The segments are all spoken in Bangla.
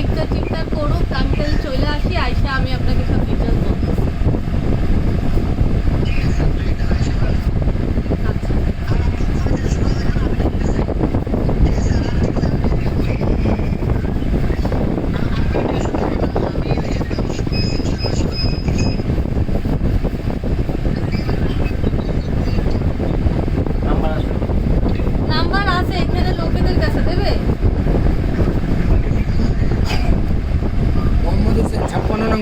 ইফতার টিফতার করুক আমি তাহলে চলে আসি আইসা আমি আপনাকে সব ডিটেলস বলব আচ্ছা নাম্বার আছে এখানে লোকেদের কাছে দেবে মোহাম্মদ হোসেন ছাপ্পান্ন নং ওয়ার্ড কাউন্সিলর ওটা জানে উনি ছাত্রলীগের প্রেসিডেন্ট এবং তাদের সাথে কথা বলে যে জিনিসটা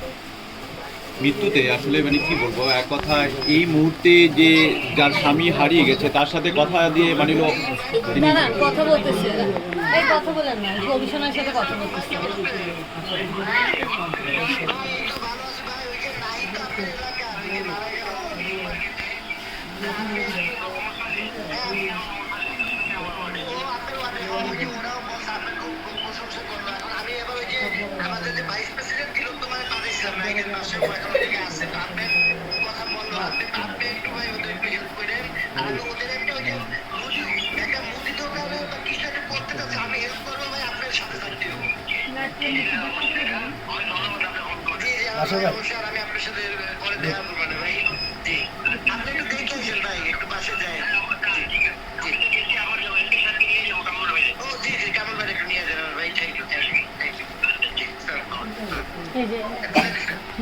মৃত্যুতে আসলে মানে কি বলব এক কথায় এই মুহূর্তে যে যার স্বামী হারিয়ে গেছে তার সাথে কথা দিয়ে মানে হলো তিনি কথা বলতেছে। এই কথা বলেন না কমিশনার সাথে কথা বলতেছে। আমাদের যে ভাইস প্রেসিডেন্ট ছিল তোমার পাশে এখন ওদিকে আছে। তো কথা বলল আপনি আপনি একটু ভাই ওদের একটু হেল্প করেন। আমি ওদের একটা ওই যে মুদি একটা মুদি দোকানে বা কিছু একটা করতে চাচ্ছে আমি হেল্প করব ভাই আপনার সাথে থাকতে হবে। অবশ্যই আর আমি আপনার সাথে পরে দেখা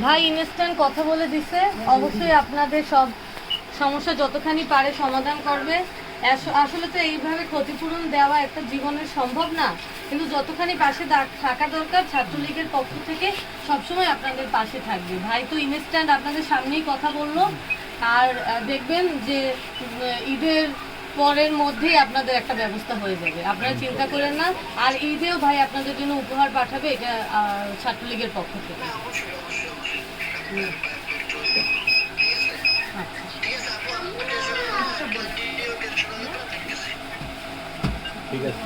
ভাই ইনস্ট্যান্ট কথা বলে দিছে। অবশ্যই আপনাদের সব সমস্যা যতখানি পারে সমাধান করবে। আস- আসলে তো এইভাবে ক্ষতিপূরণ দেওয়া একটা জীবনের সম্ভব না। কিন্তু যতখানি পাশে থাকা দরকার, ছাত্রলীগের পক্ষ থেকে সবসময় আপনাদের পাশে থাকবে। ভাই তো ইনস্ট্যান্ট আপনাদের সামনেই কথা বলল। আর দেখবেন যে ঈদের পরের মধ্যেই আপনাদের একটা ব্যবস্থা হয়ে যাবে। আপনারা চিন্তা করেন না। আর ঈদেও ভাই আপনাদের জন্য উপহার পাঠাবে এটা ছাত্রলীগের পক্ষ থেকে। আচ্ছা ঠিক আছে।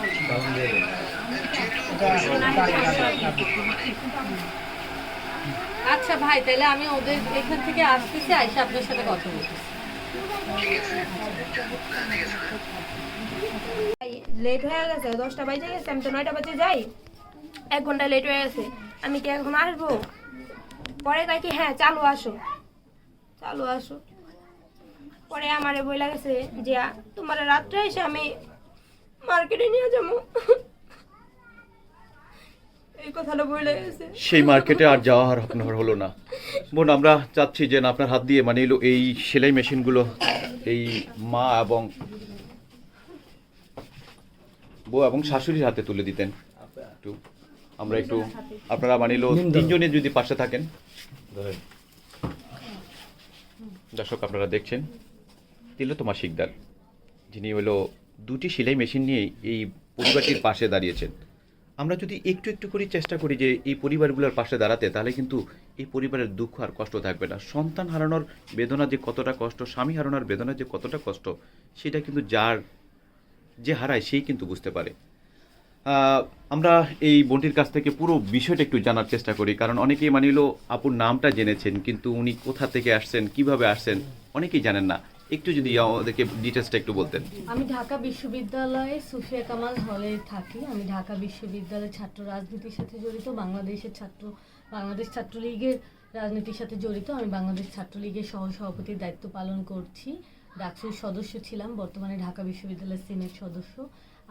আচ্ছা ভাই তাহলে আমি ওদের এখান থেকে আসতেছি আইসা আপনার সাথে কথা বলতেছি। লেট হয়ে গেছে, দশটা বাজে গেছে, আমি তো নয়টা বাজে যাই। এক ঘণ্টা লেট হয়ে গেছে, আমি কি এখন আসব? পরে কয় কি হ্যাঁ চালু আসো। চালু আসো। পরে আমারে বইলা গেছে যে, তোমার রাত্রে এসে আমি মার্কেটে নিয়ে যাব। এই কথাটা বইলে গেছে। সেই মার্কেটে আর যাওয়া আর আপনার হলো না। বোন আমরা চাচ্ছি যে না আপনার হাত দিয়ে মানে এই সেলাই মেশিনগুলো এই মা এবং বউ এবং শাশুড়ির হাতে তুলে দিতেন। একটু আমরা একটু আপনারা মানে হলো তিনজনে যদি পাশে থাকেন। দর্শক আপনারা দেখছেন তিলোত্তমা শিকদার যিনি হলো দুটি সেলাই মেশিন নিয়ে এই পরিবারটির পাশে দাঁড়িয়েছেন। আমরা যদি একটু একটু করে চেষ্টা করি যে এই পরিবারগুলোর পাশে দাঁড়াতে, তাহলে কিন্তু এই পরিবারের দুঃখ আর কষ্ট থাকবে না। সন্তান হারানোর বেদনা যে কতটা কষ্ট, স্বামী হারানোর বেদনা যে কতটা কষ্ট, সেটা কিন্তু যার যে হারায় সেই কিন্তু বুঝতে পারে। আমরা এই বোনটির কাছ থেকে পুরো বিষয়টা একটু জানার চেষ্টা করি। কারণ অনেকেই মানিল আপুর নামটা জেনেছেন, কিন্তু উনি কোথা থেকে আসছেন, কীভাবে আসছেন? অনেকেই জানেন না। একটু যদি আমাদেরকে ডিটেলসটা একটু বলতেন। আমি ঢাকা বিশ্ববিদ্যালয়ে সুফিয়া কামাল হলে থাকি। আমি ঢাকা বিশ্ববিদ্যালয়ের ছাত্র রাজনীতির সাথে জড়িত, বাংলাদেশের ছাত্র, বাংলাদেশ ছাত্রলীগের রাজনীতির সাথে জড়িত। আমি বাংলাদেশ ছাত্রলীগের সহ সভাপতির দায়িত্ব পালন করছি। ডাকসুর সদস্য ছিলাম, বর্তমানে ঢাকা বিশ্ববিদ্যালয়ের সিনেট সদস্য।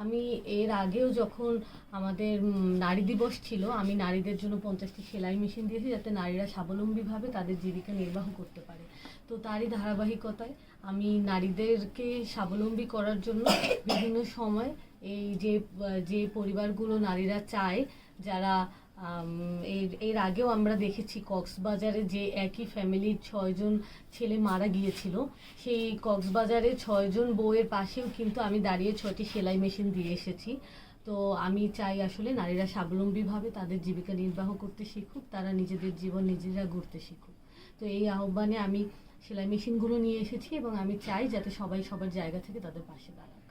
আমি এর আগেও যখন আমাদের নারী দিবস ছিল, আমি নারীদের জন্য পঞ্চাশটি সেলাই মেশিন দিয়েছি যাতে নারীরা স্বাবলম্বীভাবে তাদের জীবিকা নির্বাহ করতে পারে। তো তারই ধারাবাহিকতায় আমি নারীদেরকে স্বাবলম্বী করার জন্য বিভিন্ন সময় এই যে যে পরিবারগুলো নারীরা চায়, যারা এর এর আগেও আমরা দেখেছি কক্সবাজারে যে একই ফ্যামিলির ছয়জন ছেলে মারা গিয়েছিল, সেই কক্সবাজারে ছয়জন বউয়ের পাশেও কিন্তু আমি দাঁড়িয়ে ছয়টি সেলাই মেশিন দিয়ে এসেছি। তো আমি চাই আসলে নারীরা স্বাবলম্বীভাবে তাদের জীবিকা নির্বাহ করতে শিখুক, তারা নিজেদের জীবন নিজেরা গড়তে শিখুক। তো এই আহ্বানে আমি সেলাই মেশিনগুলো নিয়ে এসেছি এবং আমি চাই যাতে সবাই সবার জায়গা থেকে তাদের পাশে দাঁড়াক।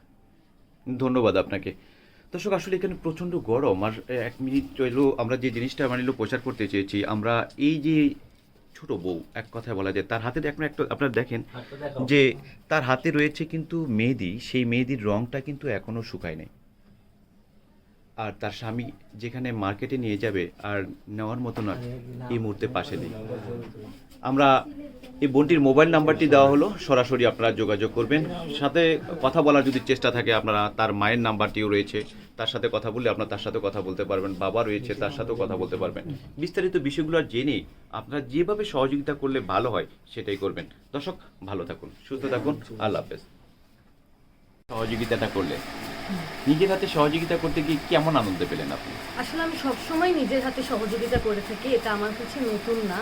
ধন্যবাদ আপনাকে। দর্শক আসলে এখানে প্রচণ্ড গরম। আর এক মিনিট এলো আমরা যে জিনিসটা মানে প্রচার করতে চেয়েছি আমরা এই যে ছোট বউ এক কথায় বলা যায় তার হাতে এখন একটা আপনারা দেখেন যে তার হাতে রয়েছে কিন্তু মেহেদি সেই মেহেদির রংটা কিন্তু এখনও শুকায় নাই। আর তার স্বামী যেখানে মার্কেটে নিয়ে যাবে আর নেওয়ার মতো না, এই মুহূর্তে পাশে নেই। আমরা এই বোনটির মোবাইল নাম্বারটি দেওয়া হলো, সরাসরি আপনারা যোগাযোগ করবেন। সাথে কথা বলার যদি চেষ্টা থাকে আপনারা, তার মায়ের নাম্বারটিও রয়েছে। তার সাথে কথা বললে আপনারা তার সাথে কথা বলতে পারবেন, বাবা রয়েছে, তার সাথেও কথা বলতে পারবেন। বিস্তারিত বিষয়গুলো জেনে আপনারা যেভাবে সহযোগিতা করলে ভালো হয় সেটাই করবেন। দর্শক, ভালো থাকুন, সুস্থ থাকুন, আল্লাহ হাফেজ। সহযোগিতাটা করলে। নিজের হাতে সহযোগিতা করতে গিয়ে কেমন আনন্দ পেলেন আপনি? আসলে আমি সবসময় নিজের হাতে সহযোগিতা করে থাকি, এটা আমার কাছে নতুন না।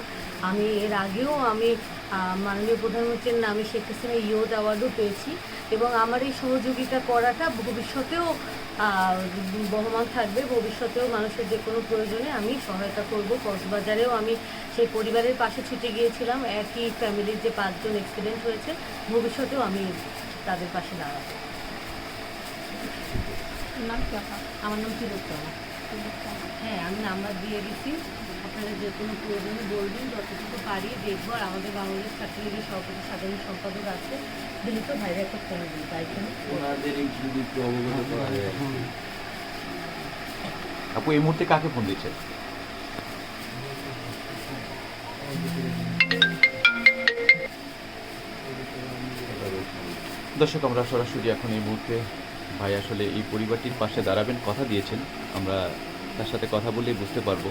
আমি এর আগেও আমি মাননীয় প্রধানমন্ত্রীর নামে শেখ হাসিনা ইয়ুথ অ্যাওয়ার্ডও পেয়েছি এবং আমার এই সহযোগিতা করাটা ভবিষ্যতেও বহমান থাকবে। ভবিষ্যতেও মানুষের যে কোনো প্রয়োজনে আমি সহায়তা করব। কক্সবাজারেও আমি সেই পরিবারের পাশে ছুটে গিয়েছিলাম। একই ফ্যামিলির যে পাঁচজন অ্যাক্সিডেন্ট হয়েছে, ভবিষ্যতেও আমি তাদের পাশে দাঁড়াবো। নাম কি আমার নাম তিলোত্তমা হ্যাঁ আমি নাম্বার দিয়ে দিচ্ছি আপনারা যে কোনো প্রয়োজনে বলবেন যতটুকু পারি দেখব আর আমাদের বাংলাদেশ ছাত্রলীগের সভাপতি সাধারণ সম্পাদক আছে দিলীপ ভাইরা একটা ফোন দিই তাই আপু এই মুহূর্তে কাকে ফোন দিচ্ছেন? দর্শক আমরা সরাসরি এখন এই মুহূর্তে ভাই আসলে এই পরিবারটির পাশে দাঁড়াবেন, কথা দিয়েছেন। আমরা তার সাথে কথা বলেই বুঝতে পারব।